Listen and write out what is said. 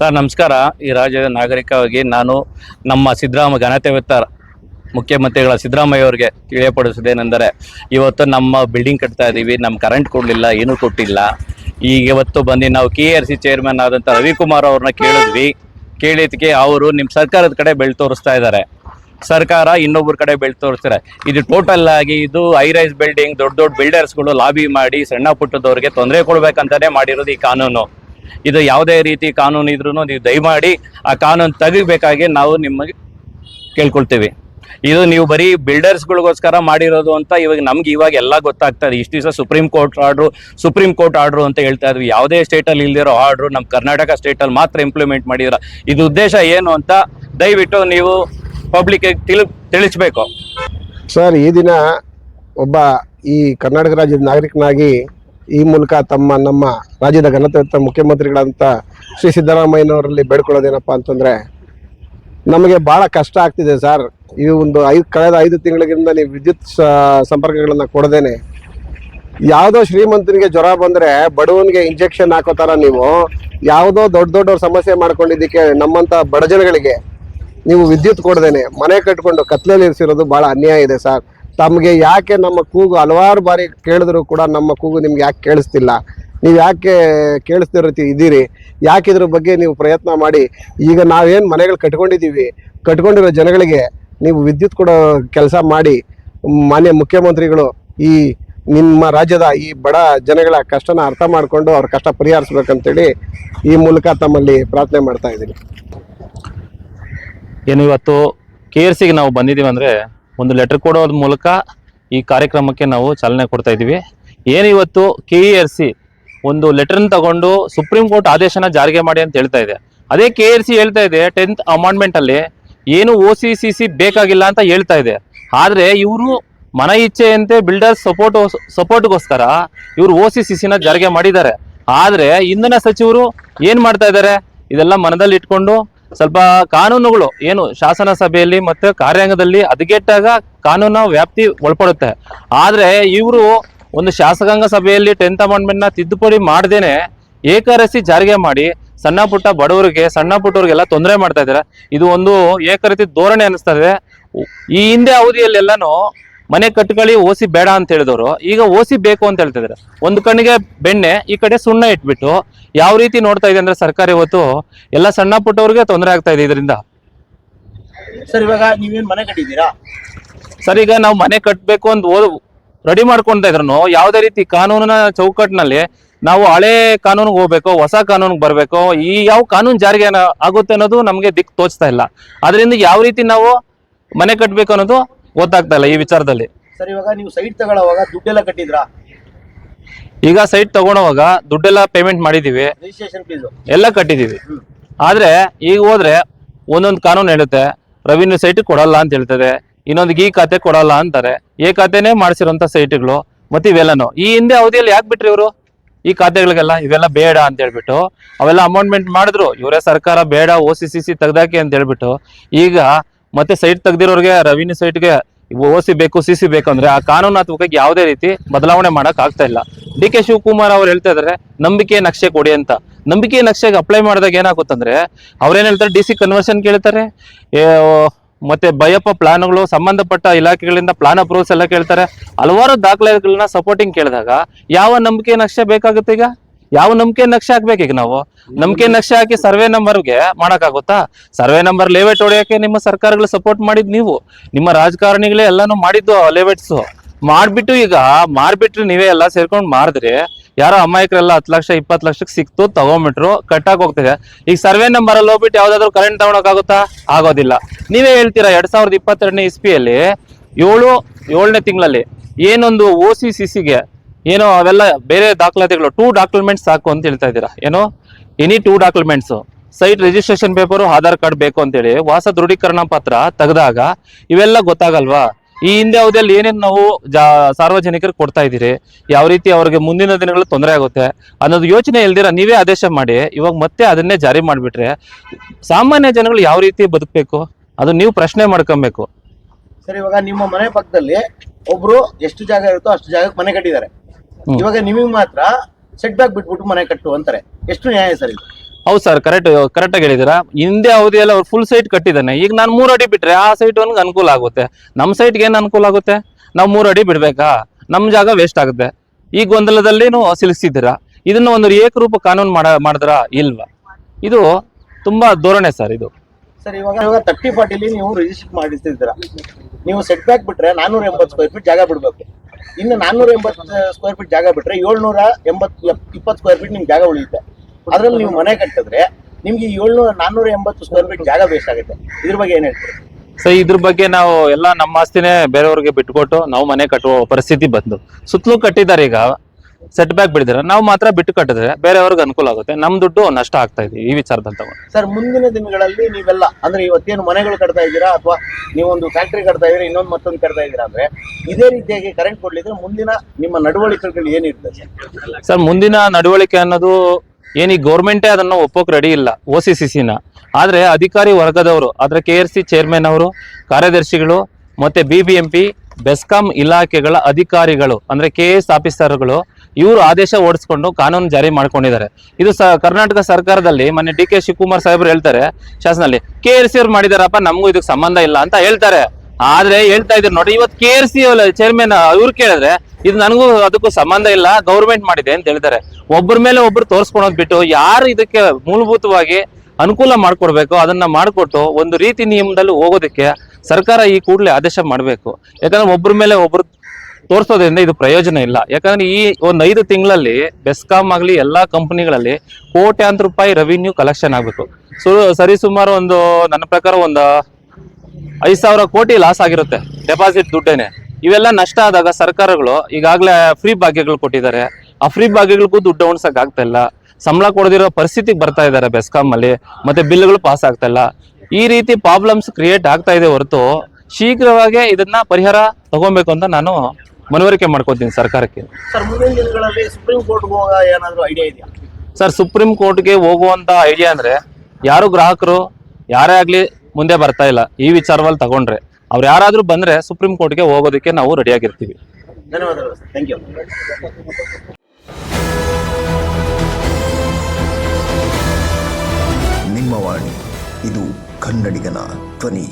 Sir, ನಮಸ್ಕಾರ. ಈ ರಾಜ್ಯದ ನಾಗರಿಕವಾಗಿ ನಾನು ನಮ್ಮ ಸಿದ್ದರಾಮ ಘನತೆವೆತ್ತ ಮುಖ್ಯಮಂತ್ರಿಗಳ ಸಿದ್ದರಾಮಯ್ಯ ಅವರಿಗೆ ತಿಳಿಯಪಡಿಸೋದೇನೆಂದರೆ ಇವತ್ತು ನಮ್ಮ ಬಿಲ್ಡಿಂಗ್ ಕಟ್ತಾ ಇದ್ದೀವಿ ನಮ್ಮ ಕರೆಂಟ್ ಕೊಡಲಿಲ್ಲ, ಏನೂ ಕೊಟ್ಟಿಲ್ಲ. ಈಗ ಇವತ್ತು ಬಂದು ನಾವು ಕೆ ಆರ್ ಸಿ ಚೇರ್ಮನ್ ಆದಂಥ ರವಿಕುಮಾರ್ ಅವ್ರನ್ನ ಕೇಳಿದ್ವಿ. ಕೇಳಿದ್ದಕ್ಕೆ ಅವರು ನಿಮ್ಮ ಸರ್ಕಾರದ ಕಡೆ ಬೆಳೆ ತೋರಿಸ್ತಾ ಇದ್ದಾರೆ. ಸರ್ಕಾರ ಇನ್ನೊಬ್ಬರ ಕಡೆ ಬೆಳ್ ತೋರಿಸ್ತಾರೆ. ಇದು ಟೋಟಲ್ ಆಗಿ ಇದು ಹೈ ರೈಸ್ ಬಿಲ್ಡಿಂಗ್ ದೊಡ್ಡ ದೊಡ್ಡ ಬಿಲ್ಡರ್ಸ್ಗಳು ಲಾಬಿ ಮಾಡಿ ಸಣ್ಣ ಪುಟ್ಟದವ್ರಿಗೆ ತೊಂದರೆ ಕೊಡಬೇಕಂತಲೇ ಮಾಡಿರೋದು ಈ ಕಾನೂನು. ಇದು ಯಾವುದೇ ರೀತಿ ಕಾನೂನು ಇದ್ರೂ ನೀವು ದಯಮಾಡಿ ಆ ಕಾನೂನು ತೆಗಿಬೇಕಾಗಿ ನಾವು ನಿಮಗೆ ಕೇಳ್ಕೊಳ್ತೀವಿ. ಇದು ನೀವು ಬರೀ ಬಿಲ್ಡರ್ಸ್ಗಳಿಗೋಸ್ಕರ ಮಾಡಿರೋದು ಅಂತ ಇವಾಗ ನಮ್ಗೆ ಇವಾಗ ಎಲ್ಲ ಗೊತ್ತಾಗ್ತಾ ಇದೆ. ಇಷ್ಟು ದಿವಸ supreme court order, supreme court order ಅಂತ ಹೇಳ್ತಾ ಇದ್ವಿ. ಯಾವುದೇ ಸ್ಟೇಟಲ್ಲಿ ಇಲ್ದಿರೋ ಆರ್ಡ್ರು ನಮ್ಮ ಕರ್ನಾಟಕ ಸ್ಟೇಟಲ್ಲಿ ಮಾತ್ರ ಇಂಪ್ಲಿಮೆಂಟ್ ಮಾಡಿದ್ರ ಇದು ಉದ್ದೇಶ ಏನು ಅಂತ ದಯವಿಟ್ಟು ನೀವು ಪಬ್ಲಿಕ್ ತಿಳಿ, ತಿಳಿಸ್ಬೇಕು. ಸರ್, ಈ ದಿನ ಒಬ್ಬ ಈ ಕರ್ನಾಟಕ ರಾಜ್ಯದ ನಾಗರಿಕನಾಗಿ ಈ ಮೂಲಕ ತಮ್ಮ ನಮ್ಮ ರಾಜ್ಯದ ಘನತೆಯುತ್ತ ಮುಖ್ಯಮಂತ್ರಿಗಳಂತ ಶ್ರೀ ಸಿದ್ದರಾಮಯ್ಯನವರಲ್ಲಿ ಬೇಡ್ಕೊಳ್ಳೋದೇನಪ್ಪ ಅಂತಂದ್ರೆ ನಮಗೆ ಬಹಳ ಕಷ್ಟ ಆಗ್ತಿದೆ ಸರ್. ಈ ಒಂದು ಐದು ಕಳೆದ ಐದು ತಿಂಗಳಿಂದ ನೀವು ವಿದ್ಯುತ್ ಸಂಪರ್ಕಗಳನ್ನು ಕೊಡದೇನೆ. ಯಾವುದೋ ಶ್ರೀಮಂತನಿಗೆ ಜ್ವರ ಬಂದ್ರೆ ಬಡವನಿಗೆ ಇಂಜೆಕ್ಷನ್ ಹಾಕೋ ನೀವು ಯಾವುದೋ ದೊಡ್ಡ ದೊಡ್ಡವ್ರ ಸಮಸ್ಯೆ ಮಾಡ್ಕೊಂಡಿದ್ದಕ್ಕೆ ನಮ್ಮಂತ ಬಡ ಜನಗಳಿಗೆ ನೀವು ವಿದ್ಯುತ್ ಕೊಡದೇನೆ. ಮನೆ ಕಟ್ಕೊಂಡು ಕತ್ಲೇಲಿ ಇರಿಸಿರೋದು ಬಹಳ ಅನ್ಯಾಯ ಇದೆ ಸರ್. ತಮಗೆ ಯಾಕೆ ನಮ್ಮ ಕೂಗು ಹಲವಾರು ಬಾರಿ ಕೇಳಿದ್ರು ಕೂಡ ನಮ್ಮ ಕೂಗು ನಿಮ್ಗೆ ಯಾಕೆ ಕೇಳಿಸ್ತಿಲ್ಲ? ನೀವು ಯಾಕೆ ಕೇಳಿಸ್ತಿರೋ ಇದ್ದೀರಿ? ಯಾಕೆ ಇದ್ರ ಬಗ್ಗೆ ನೀವು ಪ್ರಯತ್ನ ಮಾಡಿ? ಈಗ ನಾವೇನು ಮನೆಗಳು ಕಟ್ಕೊಂಡಿದ್ದೀವಿ, ಕಟ್ಕೊಂಡಿರೋ ಜನಗಳಿಗೆ ನೀವು ವಿದ್ಯುತ್ ಕೊಡೋ ಕೆಲಸ ಮಾಡಿ, ಮಾನ್ಯ ಮುಖ್ಯಮಂತ್ರಿಗಳು ಈ ನಿಮ್ಮ ರಾಜ್ಯದ ಈ ಬಡ ಜನಗಳ ಕಷ್ಟನ ಅರ್ಥ ಮಾಡಿಕೊಂಡು ಅವ್ರ ಕಷ್ಟ ಪರಿಹರಿಸ್ಬೇಕಂತೇಳಿ ಈ ಮೂಲಕ ತಮ್ಮಲ್ಲಿ ಪ್ರಾರ್ಥನೆ ಮಾಡ್ತಾ ಇದ್ದೀನಿ. ಏನು ಇವತ್ತು ಕೆ ಆರ್ ಸಿಗೆ ನಾವು ಬಂದಿದ್ದೀವಿ ಅಂದರೆ ಒಂದು ಲೆಟರ್ ಕೊಡೋದ್ರ ಮೂಲಕ ಈ ಕಾರ್ಯಕ್ರಮಕ್ಕೆ ನಾವು ಚಾಲನೆ ಕೊಡ್ತಾ ಇದ್ದೀವಿ. ಏನು ಇವತ್ತು ಕೆ ಆರ್ ಸಿ ಒಂದು ಲೆಟರ್ನ ತಗೊಂಡು ಸುಪ್ರೀಂ ಕೋರ್ಟ್ ಆದೇಶನ ಜಾರಿಗೆ ಮಾಡಿ ಅಂತ ಹೇಳ್ತಾ ಇದೆ. ಅದೇ ಕೆ ಆರ್ ಸಿ ಹೇಳ್ತಾ ಇದೆ ಟೆಂತ್ ಅಮಾಂಡ್ಮೆಂಟ್ ಅಲ್ಲಿ ಏನು ಓ ಸಿ ಸಿ ಸಿ ಬೇಕಾಗಿಲ್ಲ ಅಂತ ಹೇಳ್ತಾ ಇದೆ. ಆದರೆ ಇವರು ಮನ ಇಚ್ಛೆಯಂತೆ ಬಿಲ್ಡರ್ ಸಪೋರ್ಟ್ ಸಪೋರ್ಟ್ಗೋಸ್ಕರ ಇವರು ಓ ಸಿ ಸಿ ಸಿನ ಜಾರಿಗೆ ಮಾಡಿದ್ದಾರೆ. ಆದರೆ ಇಂಧನ ಸಚಿವರು ಏನು ಮಾಡ್ತಾ ಇದ್ದಾರೆ? ಇದೆಲ್ಲ ಮನದಲ್ಲಿ ಇಟ್ಕೊಂಡು ಸ್ವಲ್ಪ ಕಾನೂನುಗಳು, ಏನು ಶಾಸನ ಸಭೆಯಲ್ಲಿ ಮತ್ತೆ ಕಾರ್ಯಾಂಗದಲ್ಲಿ ಹದಗೆಟ್ಟಾಗ ಕಾನೂನ ವ್ಯಾಪ್ತಿ ಒಳಪಡುತ್ತೆ. ಆದ್ರೆ ಇವರು ಒಂದು ಶಾಸಕಾಂಗ ಸಭೆಯಲ್ಲಿ ಟೆಂತ್ ಅಮೆಂಡ್ಮೆಂಟ್ನ ತಿದ್ದುಪಡಿ ಮಾಡ್ದೇನೆ ಏಕರಸಿ ಜಾರಿಗೆ ಮಾಡಿ ಸಣ್ಣ ಪುಟ್ಟ ಬಡವರಿಗೆ, ಸಣ್ಣ ಪುಟ್ಟವ್ರಿಗೆಲ್ಲ ತೊಂದರೆ ಮಾಡ್ತಾ ಇದ್ದಾರೆ. ಇದು ಒಂದು ಏಕರೀತಿ ಧೋರಣೆ ಅನಿಸ್ತಾ ಇದೆ. ಈ ಹಿಂದೆ ಅವಧಿಯಲ್ಲೆಲ್ಲಾನು ಮನೆ ಕಟ್ಕೊಳ್ಳಿ ಓಸಿ ಬೇಡ ಅಂತ ಹೇಳಿದವರು. ಈಗ ಓಸಿ ಬೇಕು ಅಂತ ಹೇಳ್ತಿದ್ದಾರೆ. ಒಂದು ಕಣ್ಣಿಗೆ ಬೆಣ್ಣೆ ಈ ಕಡೆ ಸುಣ್ಣ ಇಟ್ಬಿಟ್ಟು ಯಾವ ರೀತಿ ನೋಡ್ತಾ ಇದೆ ಅಂದ್ರೆ ಸರ್ಕಾರ ಇವತ್ತು ಎಲ್ಲ ಸಣ್ಣ ಪುಟ್ಟವ್ರಿಗೆ ತೊಂದರೆ ಆಗ್ತಾ ಇದೆ ಇದರಿಂದ. ಸರ್ ಇವಾಗ ನೀವೇನ್ ಮನೆ ಕಟ್ಟಿದ್ದೀರಾ? ಸರ್ ಈಗ ನಾವು ಮನೆ ಕಟ್ಟಬೇಕು ಅಂತ ಓದ್ ರೆಡಿ ಮಾಡ್ಕೊಂತ ಇದ್ರು ಯಾವುದೇ ರೀತಿ ಕಾನೂನಿನ ಚೌಕಟ್ಟಿನಲ್ಲಿ ನಾವು ಹಳೆ ಕಾನೂನಿಗೆ ಹೋಗ್ಬೇಕು ಹೊಸ ಕಾನೂನಿಗೆ ಬರಬೇಕು. ಈ ಯಾವ ಕಾನೂನು ಜಾರಿಗೆ ಆಗುತ್ತೆ ಅನ್ನೋದು ನಮಗೆ ದಿಕ್ ತೋಚ್ತಾ ಇಲ್ಲ. ಅದರಿಂದ ಯಾವ ರೀತಿ ನಾವು ಮನೆ ಕಟ್ಟಬೇಕು ಅನ್ನೋದು ಗೊತ್ತಾಗ್ತಾ ಇಲ್ಲ ಈ ವಿಚಾರದಲ್ಲಿ. ಸರ್ ಇವಾಗ ನೀವು ಸೈಟ್ ತಗೊಳ್ಳೋವಾಗ ದುಡ್ಡೆಲ್ಲ ಕಟ್ಟಿದ್ರಾ? ಈಗ ಸೈಟ್ ತಗೊಳೋವಾಗ ದುಡ್ಡೆಲ್ಲ ಪೇಮೆಂಟ್ ಮಾಡಿದೀವಿ. ರಿಜಿಸ್ಟ್ರೇಷನ್ ಫೀಸು ಎಲ್ಲ ಕಟ್ಟಿದೀವಿ. ಆದ್ರೆ ಈಗ ಹೋದ್ರೆ ಒಂದೊಂದು ಕಾನೂನು ಹೇಳುತ್ತೆ ರೆವಿನ್ಯೂ ಸೈಟ್ ಕೊಡಲ್ಲ ಅಂತ ಹೇಳ್ತದೆ ಇನ್ನೊಂದು ಈ ಖಾತೆ ಕೊಡಲ್ಲ ಅಂತಾರೆ. ಈ ಖಾತೆನೇ ಮಾಡಿಸಿರೋಂಥ ಸೈಟ್ಗಳು ಮತ್ತೆ ಇವೆಲ್ಲನೂ. ಈ ಹಿಂದೆ ಅವಧಿಯಲ್ಲಿ ಯಾಕೆ ಬಿಟ್ರಿ ಇವರು? ಈ ಖಾತೆಗಳಿಗೆಲ್ಲ ಇವೆಲ್ಲ ಬೇಡ ಅಂತ ಹೇಳ್ಬಿಟ್ಟು ಅವೆಲ್ಲ ಅಮೌಂಟ್ಮೆಂಟ್ ಮಾಡಿದ್ರು. ಇವರೇ ಸರ್ಕಾರ ಬೇಡ ಓ ಸಿ ಸಿ ಸಿ ತೆಗ್ದಾಕಿ ಅಂತ ಹೇಳ್ಬಿಟ್ಟು ಈಗ ಮತ್ತೆ ಸೈಟ್ ತೆಗ್ದಿರೋರಿಗೆ ರೆವಿನ್ಯೂ ಸೈಟ್ಗೆ ಸಿ ಬೇಕು ಸಿ ಸಿ ಬೇಕು ಅಂದ್ರೆ ಆ ಕಾನೂನಾತ್ಮಕವಾಗಿ ಯಾವುದೇ ರೀತಿ ಬದಲಾವಣೆ ಮಾಡಕ್ ಆಗ್ತಾ ಇಲ್ಲ. ಡಿ ಕೆ ಶಿವಕುಮಾರ್ ಅವ್ರು ಹೇಳ್ತಾ ಇದಾರೆ, ನಂಬಿಕೆ ನಕ್ಷೆ ಕೊಡಿ ಅಂತ. ನಂಬಿಕೆ ನಕ್ಷೆಗೆ ಅಪ್ಲೈ ಮಾಡಿದಾಗ ಏನಾಗುತ್ತಂದ್ರೆ, ಅವ್ರೇನ್ ಹೇಳ್ತಾರೆ ಡಿ ಸಿ ಕನ್ವರ್ಷನ್ ಕೇಳ್ತಾರೆ ಮತ್ತೆ ಭಯಪ್ಪ ಪ್ಲಾನ್ಗಳು ಸಂಬಂಧಪಟ್ಟ ಇಲಾಖೆಗಳಿಂದ ಪ್ಲಾನ್ ಅಪ್ರೂವಲ್ಸ್ ಎಲ್ಲ ಕೇಳ್ತಾರೆ. ಹಲವಾರು ದಾಖಲೆಗಳನ್ನ ಸಪೋರ್ಟಿಂಗ್ ಕೇಳಿದಾಗ ಯಾವ ನಂಬಿಕೆ ನಕ್ಷೆ ಬೇಕಾಗುತ್ತೆ ಈಗ? ಯಾವ ನಂಬಿಕೆ ನಕ್ಷೆ ಹಾಕ್ಬೇಕು ಈಗ ನಾವು? ನಂಬಿಕೆ ನಕ್ಷೆ ಹಾಕಿ ಸರ್ವೆ ನಂಬರ್ಗೆ ಮಾಡೋಕ್ಕಾಗುತ್ತಾ? ಸರ್ವೆ ನಂಬರ್ ಲೇಔಟ್ ಹೊಡೆಯೋಕ್ಕೆ ನಿಮ್ಮ ಸರ್ಕಾರಗಳು ಸಪೋರ್ಟ್ ಮಾಡಿದ್ ನೀವು. ನಿಮ್ಮ ರಾಜಕಾರಣಿಗಳೇ ಎಲ್ಲಾನು ಮಾಡಿದ್ದು ಲೇಔಟ್ಸ್. ಮಾಡ್ಬಿಟ್ಟು ಈಗ, ಮಾರಿಬಿಟ್ರೆ ನೀವೇ ಎಲ್ಲ ಸೇರ್ಕೊಂಡು ಮಾರಿದ್ರೆ ಯಾರೋ ಅಮಾಯಕರೆಲ್ಲ ಹತ್ತು ಲಕ್ಷ, ಇಪ್ಪತ್ತು ಲಕ್ಷಕ್ಕೆ ಸಿಕ್ತು, ತಗೊಂಬಿಟ್ರು ಕಟ್ಟಾಕ್ ಹೋಗ್ತಿದೆ. ಈಗ ಸರ್ವೆ ನಂಬರ್ ಅಲ್ಲಿ ಹೋಗ್ಬಿಟ್ಟು ಯಾವ್ದಾದ್ರು ಕರೆಂಟ್ ತಗೊಳಕ್ಕಾಗುತ್ತಾ? ಆಗೋದಿಲ್ಲ. ನೀವೇ ಹೇಳ್ತೀರಾ ಎರಡ್ ಸಾವಿರದ ಇಪ್ಪತ್ತೆರಡನೇ ಇಸ್ಪಿಯಲ್ಲಿ ಏಳು, ಏಳನೇ ತಿಂಗಳಲ್ಲಿ ಏನೊಂದು ಓ ಸಿ ಸಿ ಸಿಗೆ ಏನೋ ಅವೆಲ್ಲ ಬೇರೆ ದಾಖಲಾತಿಗಳು ಟೂ ಡಾಕ್ಯುಮೆಂಟ್ಸ್ ಸಾಕು ಅಂತ ಹೇಳ್ತಾ ಇದ್ದೀರಾ? ಏನೋ? Any two documents site registration paper Aadhaar card ಬೇಕು ಅಂತೇಳಿ. ವಾಸ ದೃಢೀಕರಣ ಪತ್ರ ತೆಗೆದಾಗ ಇವೆಲ್ಲ ಗೊತ್ತಾಗಲ್ವಾ? ಈ ಹಿಂದೆ ಅವಧಿಯಲ್ಲಿ ಏನೇನು ನಾವು ಜಾ, ಸಾರ್ವಜನಿಕರಿಗೆ ಕೊಡ್ತಾ ಇದ್ದೀರಿ? ಯಾವ ರೀತಿ ಅವ್ರಿಗೆ ಮುಂದಿನ ದಿನಗಳಲ್ಲಿ ತೊಂದರೆ ಆಗುತ್ತೆ? ಅನ್ನೋದು ಯೋಚನೆ ಇಲ್ದಿರ ನೀವೇ ಆದೇಶ ಮಾಡಿ. ಇವಾಗ ಮತ್ತೆ ಅದನ್ನೇ ಜಾರಿ ಮಾಡಿಬಿಟ್ರೆ ಸಾಮಾನ್ಯ ಜನಗಳು ಯಾವ ರೀತಿ ಬದುಕಬೇಕು? ಅದು ನೀವು ಪ್ರಶ್ನೆ ಮಾಡ್ಕೊಬೇಕು. ಸರ್, ಇವಾಗ ನಿಮ್ಮ ಮನೆ ಪಕ್ಕದಲ್ಲಿ ಒಬ್ರು ಎಷ್ಟು ಜಾಗ ಇರುತ್ತೋ ಅಷ್ಟು ಜಾಗಕ್ಕೆ ಮನೆ ಕಟ್ಟಿದ್ದಾರೆ. ಇವಾಗ ನಿಮಗೆ ಮಾತ್ರ ಸೆಟ್ ಬ್ಯಾಕ್ ಬಿಟ್ಬಿಟ್ಟು ಮನೆ ಕಟ್ಟು ಅಂತಾರೆ. ಎಷ್ಟು ನ್ಯಾಯ ಸರ್ ಇದು? ಹೌದು ಸರ್ ಕರೆಕ್ಟ್ ಕರೆಕ್ಟ್ ಆಗಿ ಹೇಳಿದಿರಾ ಹಿಂದೆ ಅವಧಿಯಲ್ಲಿ ಅವ್ರು ಫುಲ್ ಸೈಟ್ ಕಟ್ಟಿದ್ದಾನೆ. ಈಗ ನಾನು ಮೂರು ಅಡಿ ಬಿಟ್ರೆ ಆ ಸೈಟ್ ಅವ್ನಿಗೆ ಅನುಕೂಲ ಆಗುತ್ತೆ. ನಮ್ಮ ಸೈಟ್ಗೆ ಏನು ಅನುಕೂಲ ಆಗುತ್ತೆ? ನಾವು ಮೂರು ಅಡಿ ಬಿಡ್ಬೇಕಾ? ನಮ್ಮ ಜಾಗ ವೇಸ್ಟ್ ಆಗುತ್ತೆ. ಈ ಗೊಂದಲದಲ್ಲಿನೂ ಸಿಲುಕಿಸಿದ್ದೀರಾ? ಇದನ್ನ ಒಂದು ಏಕರೂಪ ಕಾನೂನು ಮಾಡ ಮಾಡಿದ್ರ ಇಲ್ವಾ? ಇದು ತುಂಬಾ ಧೋರಣೆ ಸರ್ ಇದು. ಸರ್ ಇವಾಗ ಇವಾಗ ತರ್ಟಿ ಫಾರ್ಟಿಲಿ ನೀವು ರಿಜಿಸ್ಟರ್ ಮಾಡಿಸ್ತಿದ್ದೀರಾ ನೀವು ಸೆಟ್ ಬ್ಯಾಕ್ ಬಿಟ್ರೆ ನಾನೂರ ಎಂಬತ್ತು ಸ್ಕ್ವೇರ್ ಫೀಟ್ ಜಾಗ ಬಿಡಬೇಕು. ಇನ್ನು ನಾನ್ನೂರ ಎಂಬತ್ತು ಸ್ಕ್ವೇರ್ ಫೀಟ್ ಜಾಗ ಬಿಟ್ರೆ ಏಳ್ನೂರ ಎಂಬತ್ ಇಪ್ಪತ್ತು ಸ್ಕ್ವೇರ್ ಫೀಟ್ ನಿಮ್ಗೆ ಜಾಗ ಉಳಿಯುತ್ತೆ. ಅದರಲ್ಲಿ ನೀವು ಮನೆ ಕಟ್ಟಿದ್ರೆ ನಿಮ್ಗೆ ಏಳ್ನೂರ ನಾನ್ನೂರ ಎಂಬತ್ತು ಸ್ಕ್ವೇರ್ ಫೀಟ್ ಜಾಗ ವೇಸ್ಟ್ ಆಗುತ್ತೆ. ಇದ್ರ ಬಗ್ಗೆ ಏನ್ ಹೇಳ್ತೀರಿ? ಸೊ ಇದ್ರ ಬಗ್ಗೆ ನಾವು ಎಲ್ಲ ನಮ್ಮ ಆಸ್ತಿನೇ ಬೇರೆಯವ್ರಿಗೆ ಬಿಟ್ಕೊಟ್ಟು ನಾವು ಮನೆ ಕಟ್ಟುವ ಪರಿಸ್ಥಿತಿ ಬಂದು. ಸುತ್ತಲೂ ಕಟ್ಟಿದ್ದಾರೆ ಈಗ. ಸೆಟ್ ಬ್ಯಾಕ್ ಬಿಡಿದ್ರೆ ನಾವು ಮಾತ್ರ ಬಿಟ್ಟು ಕಟ್ಟಿದ್ರೆ ಬೇರೆಯವ್ರಿಗೆ ಅನುಕೂಲ ಆಗುತ್ತೆ. ನಮ್ ದುಡ್ಡು ನಷ್ಟ ಆಗ್ತಾ ಇದೆ ಈ ವಿಚಾರದಲ್ಲಿ ತಗೊಂಡು. ಸರ್ ಮುಂದಿನ ದಿನಗಳಲ್ಲಿ ನೀವೆಲ್ಲ ಅಂದ್ರೆ ಇವತ್ತೇನು ಮನೆಗಳು ಕಟ್ತಾ ಇದ್ದೀರಾ ಅಥವಾ ನೀವೊಂದು ಫ್ಯಾಕ್ಟ್ರಿ ಕಟ್ತಾ ಇದ್ದೀರಾ ಇನ್ನೊಂದು ಮತ್ತೊಂದು ಕಟ್ತಾ ಇದೀರಾ ಅಂದ್ರೆ ಇದೇ ರೀತಿಯಾಗಿ ಕರೆಂಟ್ ಕೊಡ್ಲಿದ್ರೆ ಮುಂದಿನ ನಿಮ್ಮ ನಡವಳಿಕೆಗಳು ಏನಿರ್ತದೆ ಸರ್ ಸರ್ ಮುಂದಿನ ನಡವಳಿಕೆ ಅನ್ನೋದು ಏನೀ ಗೌರ್ಮೆಂಟೇ ಅದನ್ನ ಒಪ್ಪೋಕ್ ರೆಡಿ ಇಲ್ಲ ಓ ಸಿ ಸಿ ಸಿನ ಆದ್ರೆ ಅಧಿಕಾರಿ ವರ್ಗದವರು ಆದರೆ ಕೆ ಆರ್ ಸಿ ಚೇರ್ಮನ್ ಅವರು ಕಾರ್ಯದರ್ಶಿಗಳು ಮತ್ತೆ B B M P BESCOM ಇಲಾಖೆಗಳ ಅಧಿಕಾರಿಗಳು, ಅಂದ್ರೆ ಕೆ ಎಸ್ ಆಫೀಸರ್ಗಳು ಇವರು ಆದೇಶ ಓಡಿಸ್ಕೊಂಡು ಕಾನೂನು ಜಾರಿ ಮಾಡ್ಕೊಂಡಿದ್ದಾರೆ. ಇದು ಸ, ಕರ್ನಾಟಕ ಸರ್ಕಾರದಲ್ಲಿ ಮೊನ್ನೆ ಡಿ ಕೆ ಶಿವಕುಮಾರ್ ಸಾಹೇಬ್ರು ಹೇಳ್ತಾರೆ ಶಾಸನಲ್ಲಿ ಕೆ ಆರ್ ಸಿ ಅವ್ರು ಮಾಡಿದಾರಪ್ಪ, ನಮಗೂ ಇದಕ್ಕೆ ಸಂಬಂಧ ಇಲ್ಲ ಅಂತ ಹೇಳ್ತಾರೆ. ಆದ್ರೆ ಹೇಳ್ತಾ ಇದ್ರು ನೋಡಿ, ಇವತ್ತು ಕೆ ಆರ್ ಸಿ ಚೇರ್ಮನ್ ಇವ್ರು ಕೇಳಿದ್ರೆ ಇದು ನನಗೂ ಅದಕ್ಕೂ ಸಂಬಂಧ ಇಲ್ಲ ಗೌರ್ಮೆಂಟ್ ಮಾಡಿದೆ ಅಂತ ಹೇಳ್ತಾರೆ ಒಬ್ಬರ ಮೇಲೆ ಒಬ್ರು ತೋರಿಸ್ಕೊಳೋದ್ ಬಿಟ್ಟು ಯಾರು ಇದಕ್ಕೆ ಮೂಲಭೂತವಾಗಿ ಅನುಕೂಲ ಮಾಡ್ಕೊಡ್ಬೇಕು ಅದನ್ನ ಮಾಡಿಕೊಟ್ಟು ಒಂದು ರೀತಿ ನಿಯಮದಲ್ಲಿ ಹೋಗೋದಕ್ಕೆ ಸರ್ಕಾರ ಈ ಕೂಡಲೇ ಆದೇಶ ಮಾಡಬೇಕು. ಯಾಕಂದ್ರೆ ಒಬ್ಬರ ಮೇಲೆ ಒಬ್ರು ತೋರಿಸೋದ್ರಿಂದ ಇದು ಪ್ರಯೋಜನ ಇಲ್ಲ. ಯಾಕಂದ್ರೆ ಈ ಒಂದು ಐದು ತಿಂಗಳಲ್ಲಿ ಬೆಸ್ಕಾಮ್ ಆಗಲಿ ಎಲ್ಲಾ ಕಂಪನಿಗಳಲ್ಲಿ ಕೋಟ್ಯಾಂತರ ರೂಪಾಯಿ ರೆವಿನ್ಯೂ ಕಲೆಕ್ಷನ್ ಆಗಬೇಕು. ಸೊ, ಸರಿ ಸುಮಾರು ಒಂದು ನನ್ನ ಪ್ರಕಾರ ಒಂದು ಐದು ಸಾವಿರ ಕೋಟಿ ಲಾಸ್ ಆಗಿರುತ್ತೆ ಡೆಪಾಸಿಟ್ ದುಡ್ಡೇನೆ. ಇವೆಲ್ಲ ನಷ್ಟ ಆದಾಗ ಸರ್ಕಾರಗಳು ಈಗಾಗಲೇ ಫ್ರೀ ಭಾಗ್ಯಗಳು ಕೊಟ್ಟಿದ್ದಾರೆ. ಆ ಫ್ರೀ ಭಾಗ್ಯಗಳಿಗೂ ದುಡ್ಡು ಉಣ್ಸಕ್ ಇಲ್ಲ. ಸಂಬಳ ಕೊಡದಿರೋ ಪರಿಸ್ಥಿತಿಗೆ ಬರ್ತಾ ಇದ್ದಾರೆ ಬೆಸ್ಕಾಮ್ ಅಲ್ಲಿ, ಮತ್ತೆ ಬಿಲ್ಗಳು ಪಾಸ್ ಆಗ್ತಾ ಇಲ್ಲ. ಈ ರೀತಿ ಪ್ರಾಬ್ಲಮ್ಸ್ ಕ್ರಿಯೇಟ್ ಆಗ್ತಾ ಇದೆ ಹೊರತು ಶೀಘ್ರವಾಗಿ ಇದನ್ನ ಪರಿಹಾರ ತಗೊಬೇಕು ಅಂತ ನಾನು ಮನವರಿಕೆ ಮಾಡ್ಕೊತೀನಿ ಸರ್ಕಾರಕ್ಕೆ. ಸರ್ ಮುಂದಿನ ದಿನಗಳಲ್ಲಿ ಸುಪ್ರೀಂ ಕೋರ್ಟ್ ಹೋಗೋ ಏನಾದ್ರು ಐಡಿಯಾ ಇದೆಯಾ? ಸರ್ ಸುಪ್ರೀಂ ಕೋರ್ಟ್ಗೆ ಹೋಗುವಂತ ಐಡಿಯಾ ಅಂದ್ರೆ ಯಾರು ಗ್ರಾಹಕರು ಯಾರೇ ಆಗ್ಲಿ ಮುಂದೆ ಬರ್ತಾ ಇಲ್ಲ. ಈ ವಿಚಾರವಾಗಿ ತಗೊಂಡ್ರೆ ಅವ್ರು ಯಾರಾದ್ರೂ ಬಂದ್ರೆ ಸುಪ್ರೀಂ ಕೋರ್ಟ್ಗೆ ಹೋಗೋದಕ್ಕೆ ನಾವು ರೆಡಿಯಾಗಿರ್ತೀವಿ ಧನ್ಯವಾದಗಳು ಸರ್. ಥ್ಯಾಂಕ್ ಯು ನಿಮ್ಮ ವಾಣಿ ಇದು ಕನ್ನಡಿಗನ ಧ್ವನಿ